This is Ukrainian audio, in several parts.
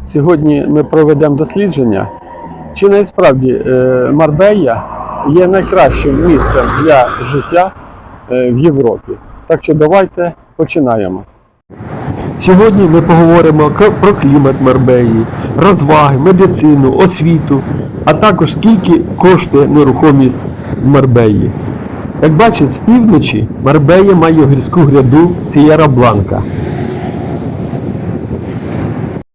Сьогодні ми проведемо дослідження, чи насправді е, Марбея є найкращим місцем для життя е, в Європі. Так що давайте починаємо. Сьогодні ми поговоримо про клімат Марбеї, розваги, медицину, освіту, а також скільки коштує нерухомість в Марбеї. Як бачите, з півночі Марбея має гірську гряду Сієра Бланка.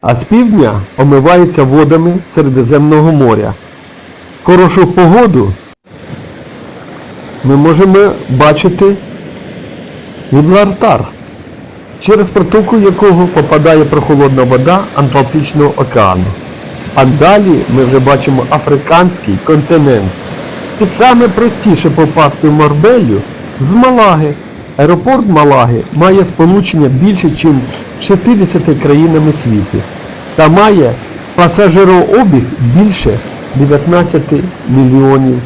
А з півдня омивається водами Середземного моря. Хорошу погоду ми можемо бачити Гіблартар через протоку якого попадає прохолодна вода Атлантичного океану. А далі ми вже бачимо африканський континент. І саме простіше попасти в Марбелью з Малаги. Аеропорт Малаги має сполучення більше, ніж 60 країнами світу та має пасажирообіг більше 19 мільйонів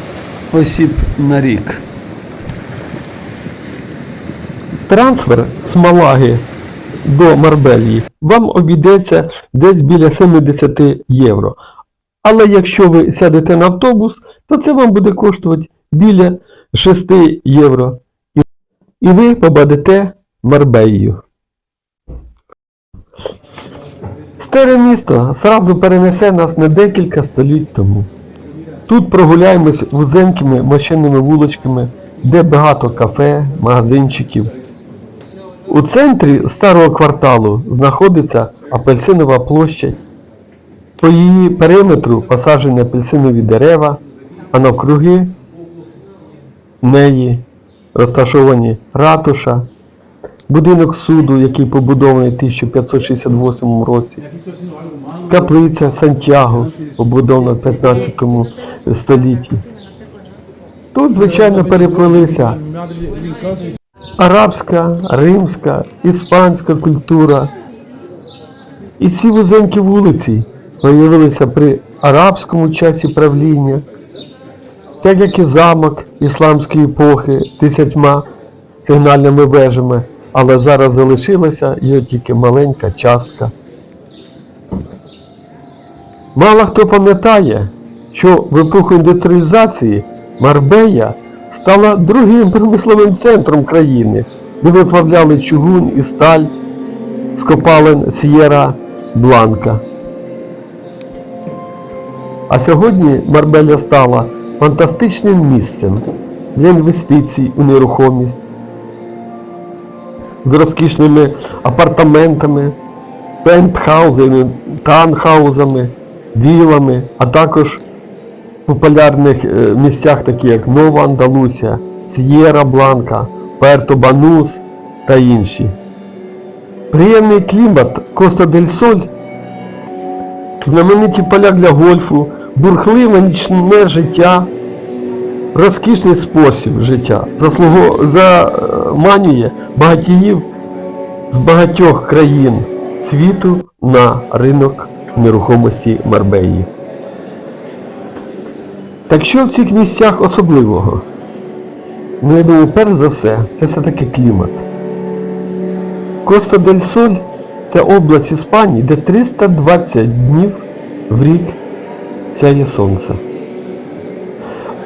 Осіб на рік. Трансфер з Малаги до Марбелії вам обійдеться десь біля 70 євро. Але якщо ви сядете на автобус, то це вам буде коштувати біля 6 євро. І- ви побадете Марбею. Старе місто зразу перенесе нас на декілька століть тому. Тут прогуляємось вузенькими мощеними вуличками, де багато кафе, магазинчиків. У центрі старого кварталу знаходиться апельсинова площадь. По її периметру посаджені апельсинові дерева, а навкруги неї розташовані ратуша, будинок суду, який побудований в 1568 році, каплиця Сантьяго, побудована в 15 столітті. Тут, звичайно, переплилися арабська, римська, іспанська культура. І ці вузенькі вулиці виявилися при арабському часі правління, так як і замок ісламської епохи десятьма сигнальними вежами, але зараз залишилася його тільки маленька частка. Мало хто пам'ятає, що в епоху індустріалізації Марбея стала другим промисловим центром країни, де виплавляли чугун і сталь з копалин Сієра Бланка. А сьогодні Марбеля стала фантастичним місцем для інвестицій у нерухомість з розкішними апартаментами, пентхаузами, таунхаузами, вілами, а також в популярних е, місцях, такі як Нова Андалусія, С'єра Бланка, Перто Банус та інші. Приємний клімат Коста дель Соль, знамениті поля для гольфу, бурхливе нічне життя, розкішний спосіб життя заслуго- заманює багатіїв з багатьох країн світу на ринок нерухомості Марбеї. Так що в цих місцях особливого? Ну, я думаю, перш за все, це все-таки клімат. Коста дель Соль це область Іспанії, де 320 днів в рік сяє сонце.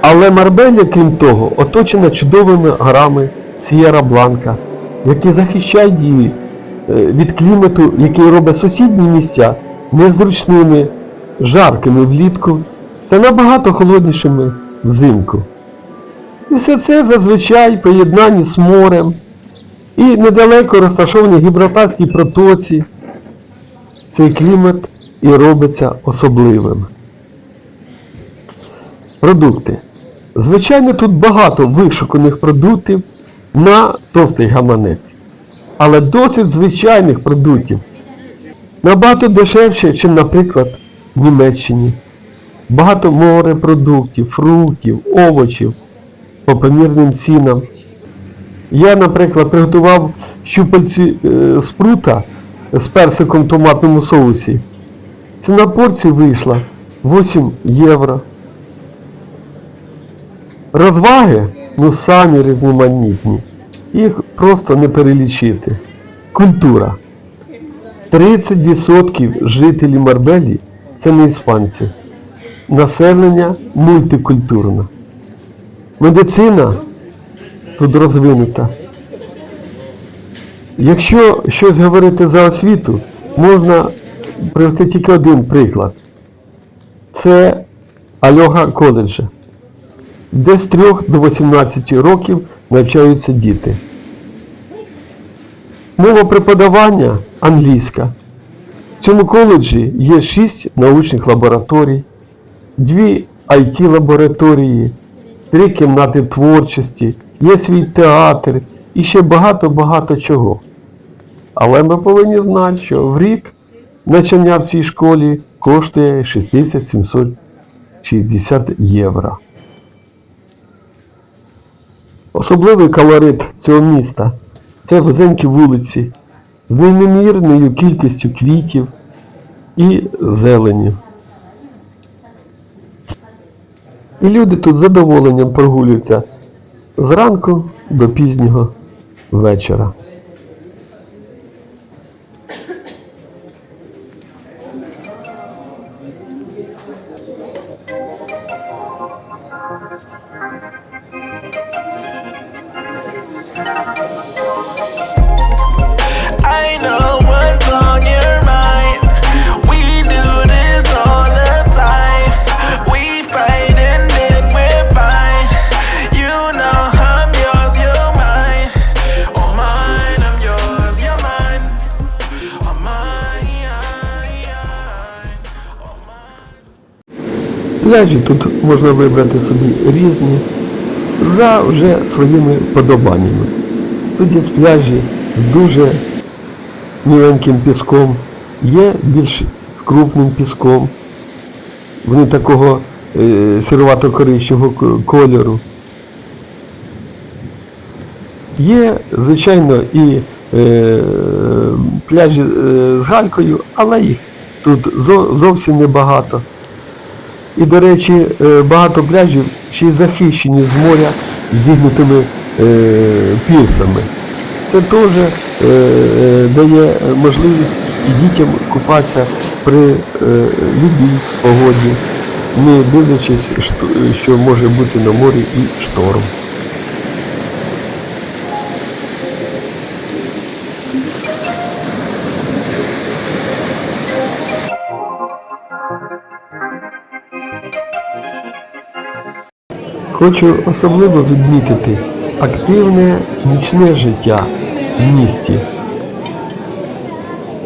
Але Марбелія, крім того, оточена чудовими горами Сієра Бланка, які захищають її е, від клімату, який робить сусідні місця незручними, жаркими влітку та набагато холоднішими взимку. І все це зазвичай поєднані з морем і недалеко розташовані Гібралтарській протоці. Цей клімат і робиться особливим. Продукти. Звичайно, тут багато вишуканих продуктів на товстий гаманець. Але досить звичайних продуктів. Набагато дешевше, ніж, наприклад, в Німеччині. Багато морепродуктів, фруктів, овочів по помірним цінам. Я, наприклад, приготував щупальці е, спрута з персиком в томатному соусі. Ціна порції вийшла 8 євро. Розваги ну самі різноманітні. Їх просто не перелічити. Культура. 30% жителів Марбелі це не іспанці. Населення мультикультурне. Медицина тут розвинута. Якщо щось говорити за освіту, можна привести тільки один приклад. Це Альога коледжа, де з 3 до 18 років навчаються діти. Мова преподавання англійська. В цьому коледжі є 6 научних лабораторій, 2 IT-лабораторії, 3 кімнати творчості, є свій театр і ще багато-багато чого. Але ми повинні знати, що в рік навчання в цій школі коштує 6760 євро. Особливий колорит цього міста це вузенькі вулиці з неймовірною кількістю квітів і зелені. І люди тут з задоволенням прогулюються зранку до пізнього вечора. Пляжі тут можна вибрати собі різні за вже своїми подобаннями. Тут є з дуже міленьким піском, є більш з крупним піском. Вони такого е, сірувато-коричневого кольору. Є, звичайно, і е, пляжі е, з галькою, але їх тут зо- зовсім небагато. І, до речі, е, багато пляжів ще й захищені з моря зігнутими е, пірсами. Це теж е, дає можливість і дітям купатися при любій погоді, не дивлячись, що може бути на морі і шторм. Хочу особливо відмітити активне нічне життя в місті.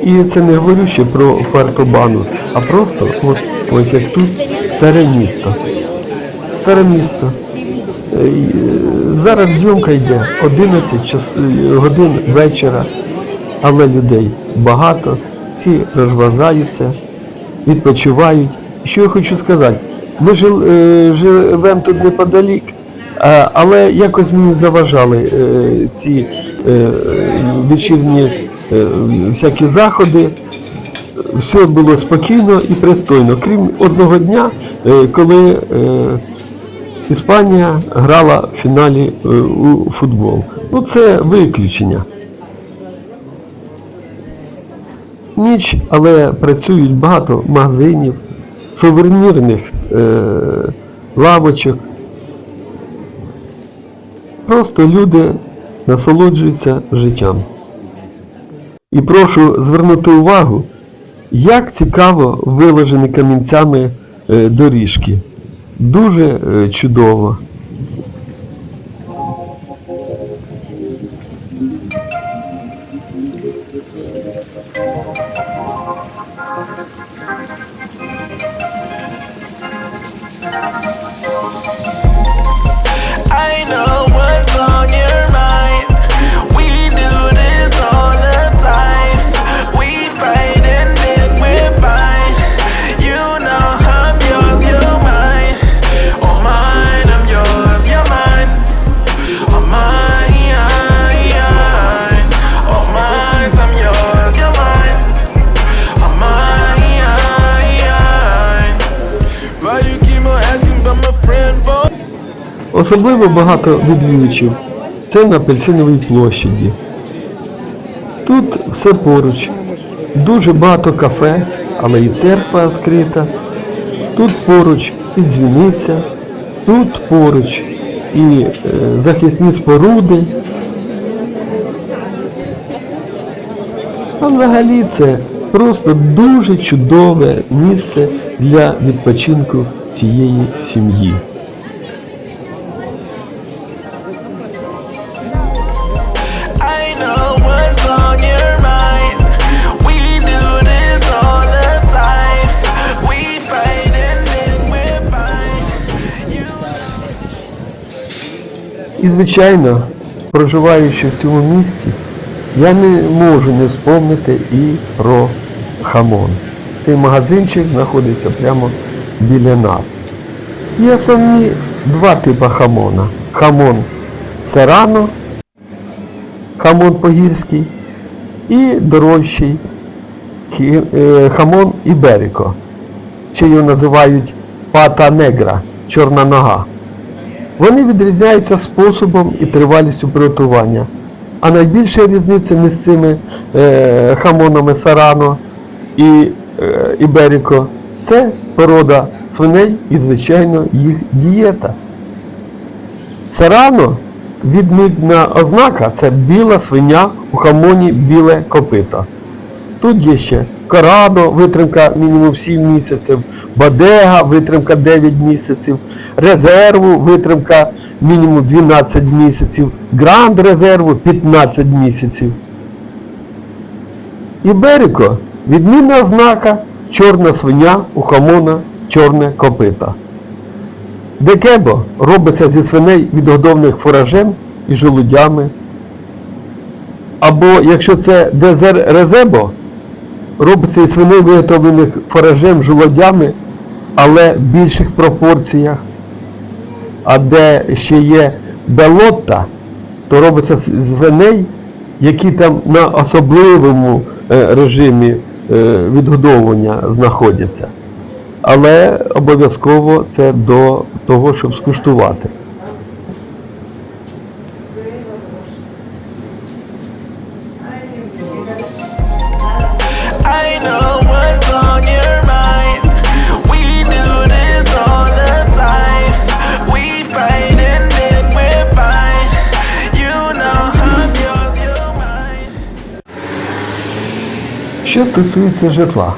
І це не говорю ще про Фартобанус, а просто от, ось як тут старе місто. Старе місто. Е, е, Зараз зйомка йде 11 час, е, годин вечора, але людей багато, всі розважаються, відпочивають. Що я хочу сказати, ми жил, е, живемо тут неподалік, але якось мені заважали е, ці е, вечірні всякі заходи. Все було спокійно і пристойно, крім одного дня, коли Іспанія грала в фіналі у футбол. Ну це виключення. Ніч, але працюють багато магазинів, сувенірних е, лавочок. Просто люди насолоджуються життям. І прошу звернути увагу, як цікаво виложені камінцями е, доріжки. Дуже е, чудово. Особливо багато відвідувачів це на апельсиновій площаді. Тут все поруч. Дуже багато кафе, але і церква відкрита. Тут поруч і дзвіниця, тут поруч і е, захисні споруди. А взагалі це просто дуже чудове місце для відпочинку цієї сім'ї. Звичайно, проживаючи в цьому місці, я не можу не вспомнити і про хамон. Цей магазинчик знаходиться прямо біля нас. Є основні два типи хамона. Хамон серано, хамон погірський і дорожчий е, хамон іберіко. Чи його називають пата негра, чорна нога. Вони відрізняються способом і тривалістю приготування. А найбільша різниця між цими е, хамонами Сарано і е, Іберіко це порода свиней і, звичайно, їх дієта. Сарано відмінна ознака це біла свиня у хамоні біле копито. Тут є ще Корадо, витримка мінімум 7 місяців, Бадега, витримка 9 місяців, резерву, витримка мінімум 12 місяців, Гранд резерву 15 місяців. Іберіко відмінна ознака чорна свиня у хамона чорне копита. Декебо робиться зі свиней відгодованих фуражем і желудями. Або якщо це дезер резебо, робиться із свиней виготовлених фуражем жолодями, але в більших пропорціях. А де ще є белотта, то робиться з свиней, які там на особливому е, режимі е, відгодовування знаходяться. Але обов'язково це до того, щоб скуштувати. Що стосується житла.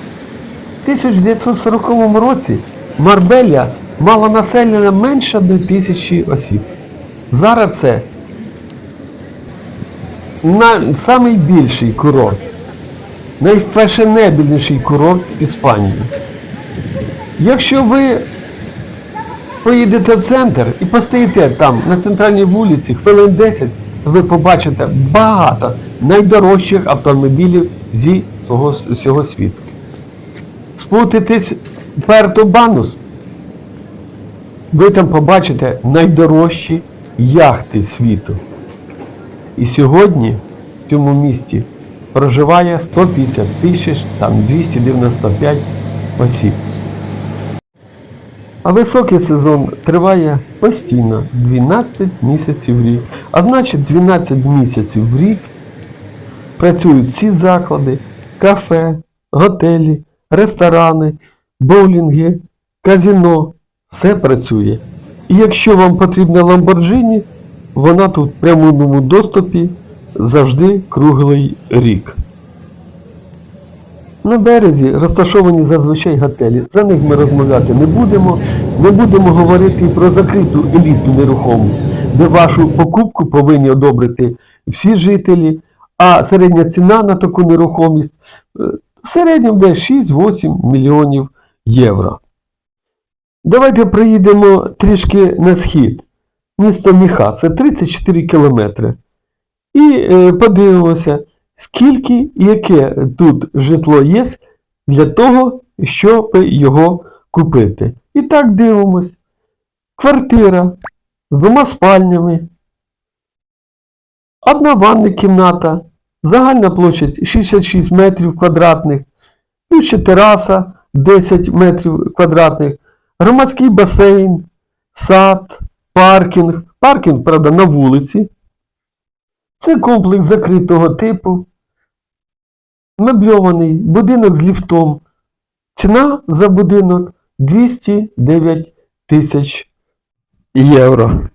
В 1940 році Марбеля мала населення менше одної тисячі осіб. Зараз це найбільший курорт, найфешенебельніший курорт Іспанії. Якщо ви поїдете в центр і постоїте там на центральній вулиці хвилин 10, ви побачите багато найдорожчих автомобілів зі всього світу. Спутитесь Перто Банус, ви там побачите найдорожчі яхти світу. І сьогодні в цьому місті проживає 150 тисяч, там 295 осіб. А високий сезон триває постійно 12 місяців в рік. А значить 12 місяців в рік працюють всі заклади, кафе, готелі, ресторани, боулінги, казіно. Все працює. І якщо вам потрібна Lamborghini, вона тут в прямому доступі завжди круглий рік. На березі розташовані зазвичай готелі. За них ми розмовляти не будемо. Ми будемо говорити про закриту елітну нерухомість, де вашу покупку повинні одобрити всі жителі, а середня ціна на таку нерухомість е, в середньому десь 6-8 мільйонів євро. Давайте приїдемо трішки на схід. Місто Міха, це 34 кілометри. І е, подивимося, скільки і яке тут житло є для того, щоб його купити. І так дивимось. Квартира з двома спальнями. Одна ванна кімната. Загальна площадь 66 метрів квадратних. Ну, ще тераса 10 метрів квадратних. Громадський басейн, сад, паркінг. Паркінг, правда, на вулиці. Це комплекс закритого типу. Мебльований, будинок з ліфтом. Ціна за будинок 209 тисяч євро.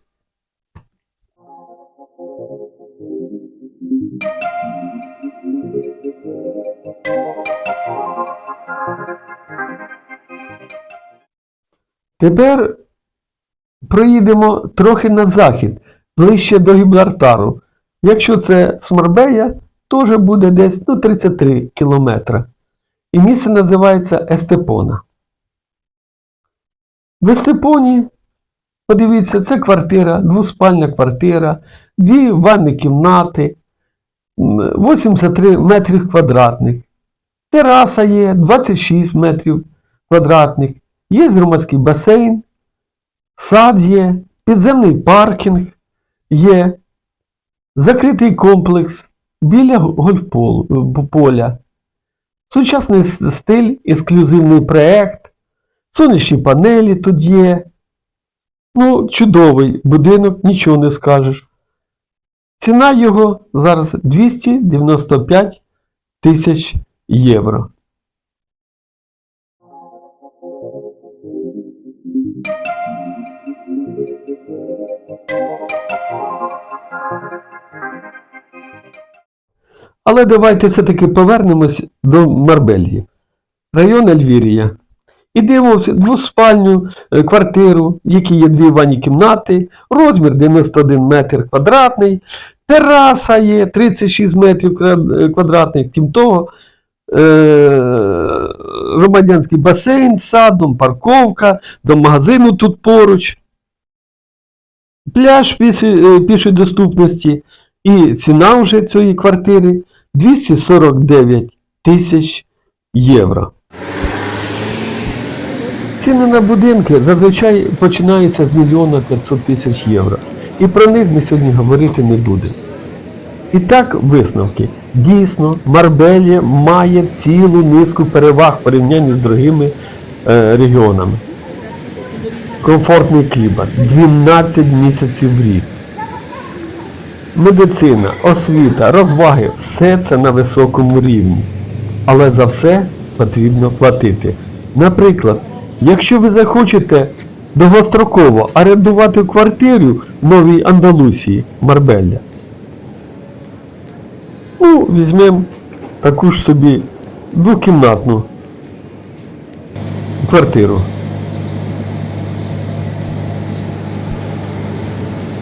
Тепер проїдемо трохи на захід, ближче до Гібралтару. Якщо це Смарбея, вже буде десь ну, 33 кілометри. І місце називається Естепона. В Естепоні, подивіться, це квартира, двоспальня квартира, дві ванні кімнати, 83 метрів квадратних. Тераса є 26 метрів квадратних. Є громадський басейн, сад є, підземний паркінг є, закритий комплекс біля гольфполя, сучасний стиль, ексклюзивний проект, сонячні панелі тут є. Ну, чудовий будинок, нічого не скажеш. Ціна його зараз 295 тисяч євро. Але давайте все-таки повернемось до Марбельї. Район Ельвірія. І дивимося двоспальню е, квартиру, в якій є дві ванні кімнати, розмір 91 метр квадратний, тераса є 36 метрів е, квадратних, крім того, е- громадянський басейн з садом, парковка, до магазину тут поруч, пляж пішої доступності. І ціна вже цієї квартири 249 тисяч євро. Ціни на будинки зазвичай починаються з мільйона 500 тисяч євро. І про них ми сьогодні говорити не будемо. І так, висновки. Дійсно, Марбелія має цілу низку переваг в порівнянні з другими е, регіонами. Комфортний клімат, 12 місяців в рік. Медицина, освіта, розваги все це на високому рівні. Але за все потрібно платити. Наприклад, якщо ви захочете довгостроково орендувати квартиру в Новій Андалусії, Марбелля, ну, візьмемо таку ж собі двокімнатну квартиру.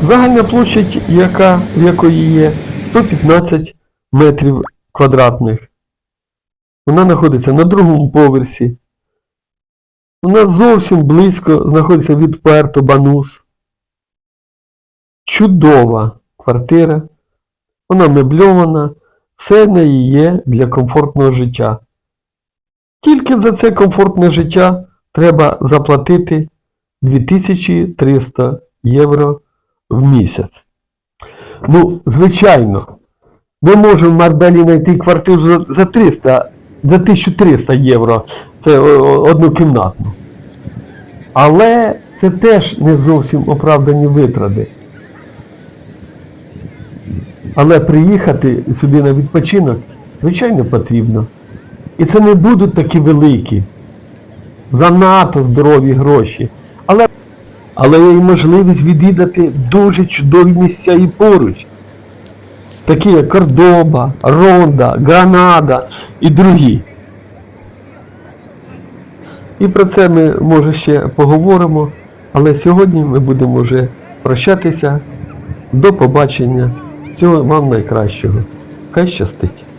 Загальна площадь, яка, в якої є 115 метрів квадратних. Вона знаходиться на другому поверсі. Вона зовсім близько знаходиться від Пуерто Банус. Чудова квартира. Вона мебльована. Все в неї є для комфортного життя. Тільки за це комфортне життя треба заплатити 2300 євро в місяць. Ну, звичайно, ми можемо в Марбелі знайти квартиру за- за 300, за 1300 євро. Це о, одну кімнатну. Але це теж не зовсім оправдані витрати. Але приїхати сюди на відпочинок, звичайно, потрібно. І це не будуть такі великі, занадто здорові гроші. Але є й можливість відвідати дуже чудові місця і поруч, такі як Кордоба, Ронда, Гранада і другі. І про це ми, може, ще поговоримо, але сьогодні ми будемо вже прощатися. До побачення. Всього вам найкращого. Хай щастить!